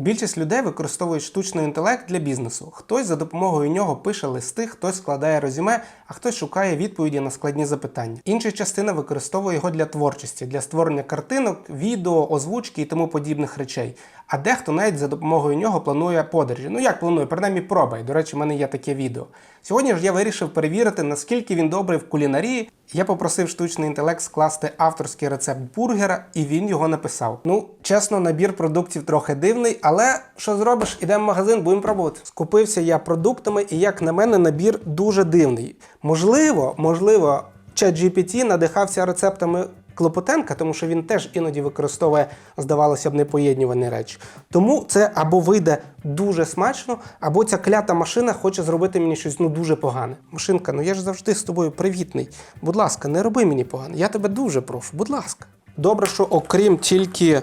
Більшість людей використовують штучний інтелект для бізнесу. Хтось за допомогою нього пише листи, хтось складає резюме, а хтось шукає відповіді на складні запитання. Інша частина використовує його для творчості, для створення картинок, відео, озвучки і тому подібних речей. А дехто навіть за допомогою нього планує подорожі. Ну як планує, принаймні пробує. До речі, в мене є таке відео. Сьогодні ж я вирішив перевірити, наскільки він добрий в кулінарії. Я попросив штучний інтелект скласти авторський рецепт бургера, і він його написав. Ну, чесно, набір продуктів трохи дивний, але що зробиш? Ідемо в магазин, будемо пробувати. Скупився я продуктами, і як на мене, набір дуже дивний. Можливо, можливо, ChatGPT надихався рецептами Клопотенка, тому що він теж іноді використовує, здавалося б, непоєднювані речі. Тому це або вийде дуже смачно, або ця клята машина хоче зробити мені щось ну дуже погане. Машинка, ну я ж завжди з тобою привітний. Будь ласка, не роби мені погано. Я тебе дуже прошу, будь ласка. Добре, що окрім тільки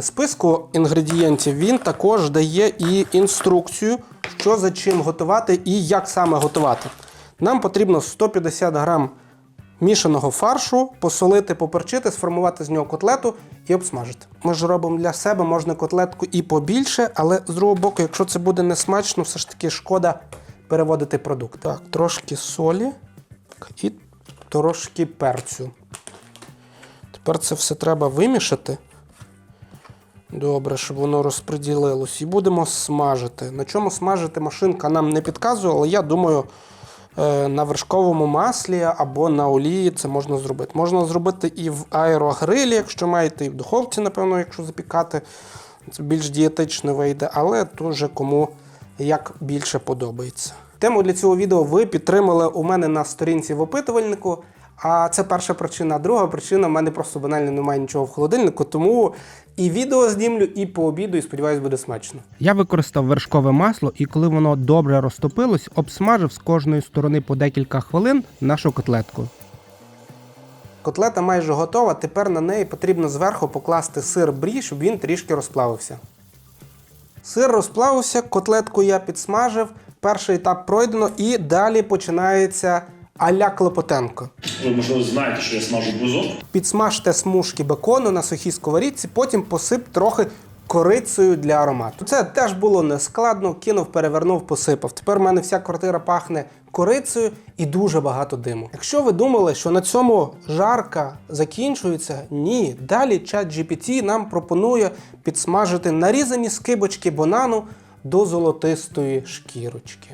списку інгредієнтів, він також дає і інструкцію, що за чим готувати і як саме готувати. Нам потрібно 150 грам мішаного фаршу, посолити, поперчити, сформувати з нього котлету і обсмажити. Ми ж робимо для себе, можна котлетку і побільше, але з другого боку, якщо це буде несмачно, все ж таки шкода переводити продукт. Так, трошки солі і трошки перцю. Тепер це все треба вимішати. Добре, щоб воно розподілилось. І будемо смажити. На чому смажити машинка нам не підказує, але я думаю, е, на вершковому маслі або на олії це можна зробити. Можна зробити і в аерогрилі, якщо маєте, і в духовці, напевно, якщо запікати. Це більш дієтично вийде, але дуже кому як більше подобається. Тему для цього відео ви підтримали у мене на сторінці в опитувальнику. А це перша причина. Друга причина в мене просто банально немає нічого в холодильнику, тому і відео знімлю, і по обіду, і сподіваюсь, буде смачно. Я використав вершкове масло, і коли воно добре розтопилось, обсмажив з кожної сторони по декілька хвилин нашу котлетку. Котлета майже готова. Тепер на неї потрібно зверху покласти сир брі, щоб він трішки розплавився. Сир розплавився, котлетку я підсмажив. Перший етап пройдено, і далі починається аля Клопотенко. Ви, можливо, знаєте, що я смажу бузок. Підсмажте смужки бекону на сухій сковорідці, потім посип трохи корицею для аромату. Це теж було нескладно, кинув, перевернув, посипав. Тепер в мене вся квартира пахне корицею і дуже багато диму. Якщо ви думали, що на цьому жарка закінчується, ні. Далі чат GPT нам пропонує підсмажити нарізані скибочки банану до золотистої шкірочки.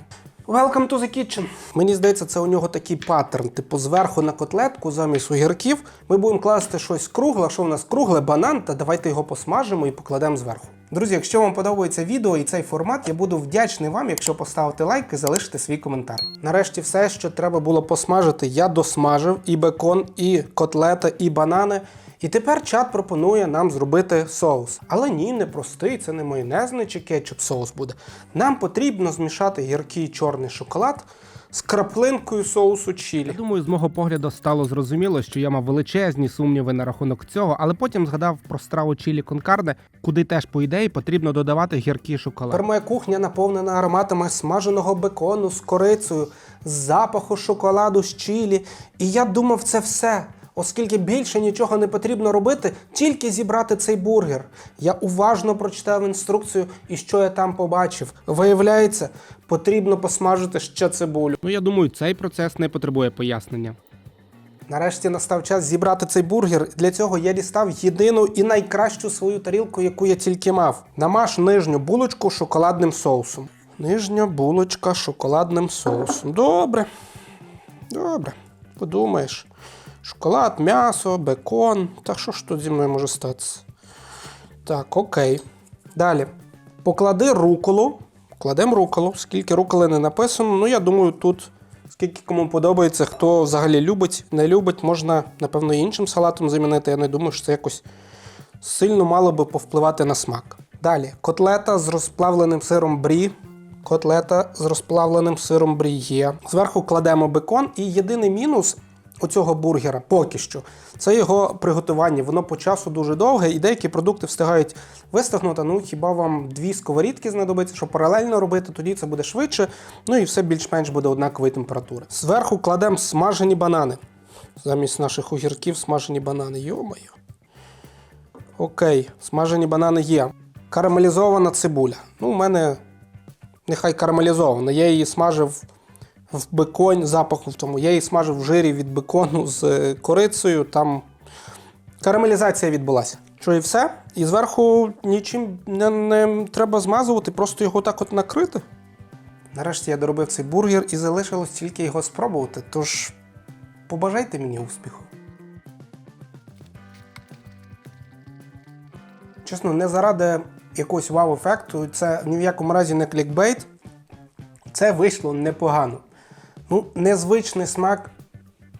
Welcome to the kitchen. Мені здається, це у нього такий паттерн. Типу, зверху на котлетку замість огірків ми будемо класти щось кругле. Що в нас кругле банан, та давайте його посмажимо і покладемо зверху. Друзі, якщо вам подобається відео і цей формат, я буду вдячний вам, якщо поставите лайк і залишите свій коментар. Нарешті, все, що треба було посмажити, я досмажив і бекон, і котлета, і банани. І тепер чат пропонує нам зробити соус. Але ні, не простий, це не майонезний чи кетчуп соус буде. Нам потрібно змішати гіркий чорний шоколад з краплинкою соусу чілі. Я думаю, з мого погляду стало зрозуміло, що я мав величезні сумніви на рахунок цього, але потім згадав про страву чілі конкарне, куди теж, по ідеї, потрібно додавати гіркий шоколад. Тепер моя кухня наповнена ароматами смаженого бекону з корицею, запаху шоколаду з чілі. І я думав, це все. Оскільки більше нічого не потрібно робити, тільки зібрати цей бургер. Я уважно прочитав інструкцію і що я там побачив. Виявляється, потрібно посмажити ще цибулю. Ну я думаю, цей процес не потребує пояснення. Нарешті настав час зібрати цей бургер. Для цього я дістав єдину і найкращу свою тарілку, яку я тільки мав. Намаж нижню булочку шоколадним соусом. Нижня булочка шоколадним соусом. Добре. Добре. Подумаєш. Шоколад, м'ясо, бекон. Та що ж тут зі мною може статися? Так, окей. Далі. Поклади руколу. Кладемо руколу. Скільки руколи не написано. Ну, я думаю, тут скільки кому подобається, хто взагалі любить, не любить, можна, напевно, іншим салатом замінити. Я не думаю, що це якось сильно мало би повпливати на смак. Далі. Котлета з розплавленим сиром брі. Котлета з розплавленим сиром брі є. Зверху кладемо бекон. І єдиний мінус оцього бургера поки що. Це його приготування. Воно по часу дуже довге, і деякі продукти встигають вистигнути. Ну хіба вам дві сковорідки знадобиться, щоб паралельно робити, тоді це буде швидше. Ну і все більш-менш буде однакової температури. Зверху кладемо смажені банани. Замість наших огірків смажені банани. Йо-моє. Окей, смажені банани є. карамелізована цибуля. Ну, у мене нехай карамелізована. Я її смажив в беконі, запаху в тому. Я її смажив в жирі від бекону з е, корицею. Там карамелізація відбулася. Що і все. І зверху нічим не, не треба змазувати, просто його так от накрити. Нарешті я доробив цей бургер і залишилось тільки його спробувати. Тож побажайте мені успіху. Чесно, не заради якогось вау-ефекту, це ні в якому разі не клікбейт. Це вийшло непогано. Ну, незвичний смак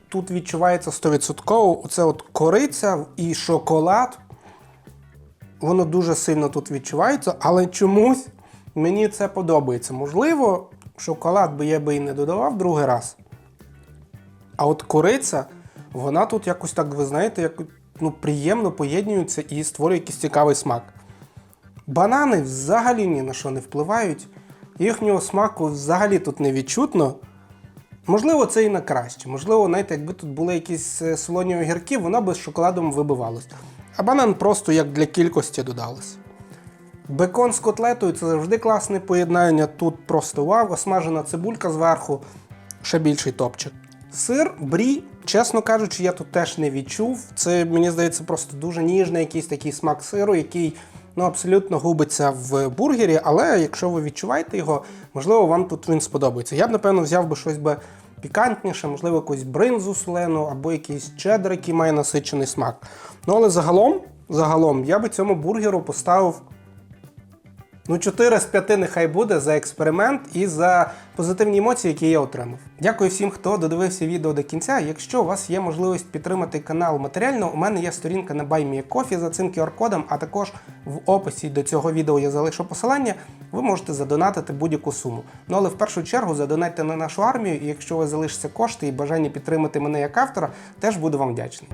тут відчувається 100%. Оце от кориця і шоколад. Воно дуже сильно тут відчувається, але чомусь мені це подобається. Можливо, шоколад би я би і не додавав другий раз. А от кориця, вона тут якось так, ви знаєте, як, ну, приємно поєднується і створює якийсь цікавий смак. Банани взагалі ні на що не впливають. Їхнього смаку взагалі тут не відчутно. Можливо, це і на краще. Можливо, знаєте, якби тут були якісь е, солоні огірки, воно би з шоколадом вибивалось. А банан просто як для кількості додалось. Бекон з котлетою це завжди класне поєднання. Тут просто вау, осмажена цибулька зверху, ще більший топчик. Сир, брі, чесно кажучи, я тут теж не відчув. Це, мені здається, просто дуже ніжний якийсь такий смак сиру, який ну, абсолютно губиться в бургері, але якщо ви відчуваєте його, можливо, вам тут він сподобається. Я б, напевно, взяв би щось би пікантніше, можливо, якусь бринзу солену або якийсь чеддер, який має насичений смак. Ну, але загалом, загалом, я би цьому бургеру поставив Ну, 4 з 5 нехай буде за експеримент і за позитивні емоції, які я отримав. Дякую всім, хто додивився відео до кінця. Якщо у вас є можливість підтримати канал матеріально, у мене є сторінка на BuyMeACoffee за цим QR-кодом, а також в описі до цього відео я залишу посилання. Ви можете задонатити будь-яку суму. Ну але в першу чергу задонайте на нашу армію, і якщо у вас залишаться кошти і бажання підтримати мене як автора, теж буду вам вдячний.